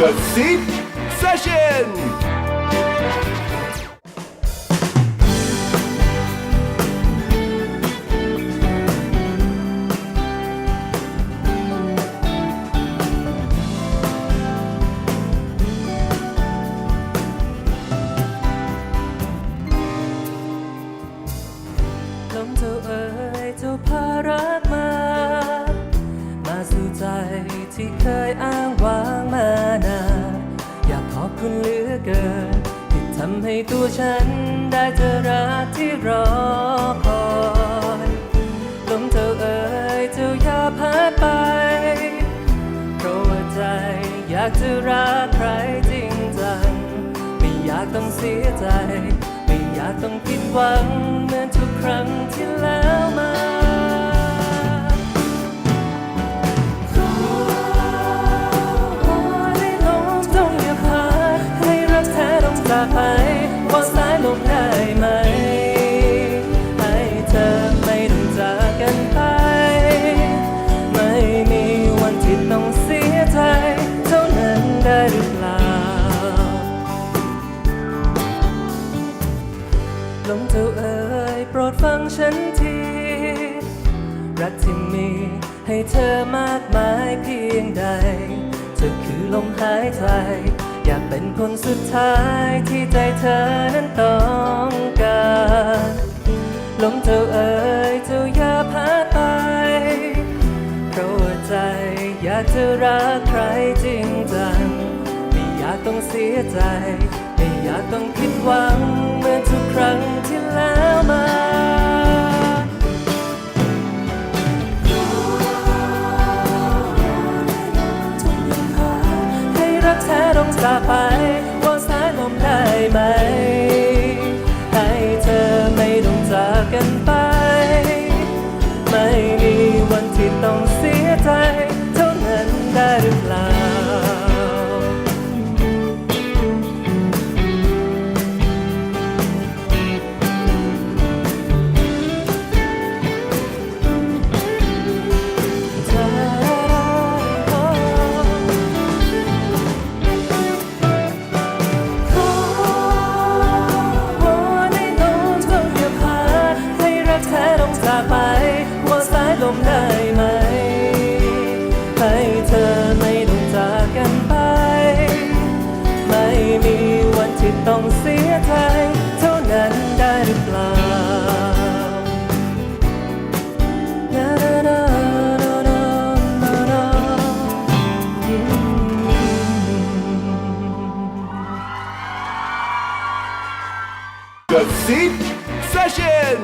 The Seed Session ลมเจ้าเอ๋ยเจ้าพารักมา มาสู่ใจที่เคยอ้างำให้ตัวฉันได้เจอรักที่รอคอยลมเจ้าเอ๋ยเจ้าอย่าพัดไป เพราะว่าใจอยากจะรักใครจริงจัง ไม่อยากต้องเสียใจ ไม่อยากต้องผิดหวังเหมือนทุกครั้งที่แล้ว ลมเจ้าเอ๋ยโปรดฟังฉันที รักที่มีให้เธอมากมายเพียงใด เธอคือลมหายใจ อยากเป็นคนสุดท้ายที่ใจเธอนั้นต้องการลมเจ้าเอ๋ยเจ้าอย่าพัดไปเพราะว่าใจอยากจะรักใครจริงจัง ไม่อยากต้องเสียใจ ไม่อยากต้องผิดหวัง ได้ไหม ให้เธอไม่ต้องจากกันไป ไม่มีวันที่ต้องเสียใจ เท่านั้นได้หรือเปล่า Na na na na na na na. The Seed Session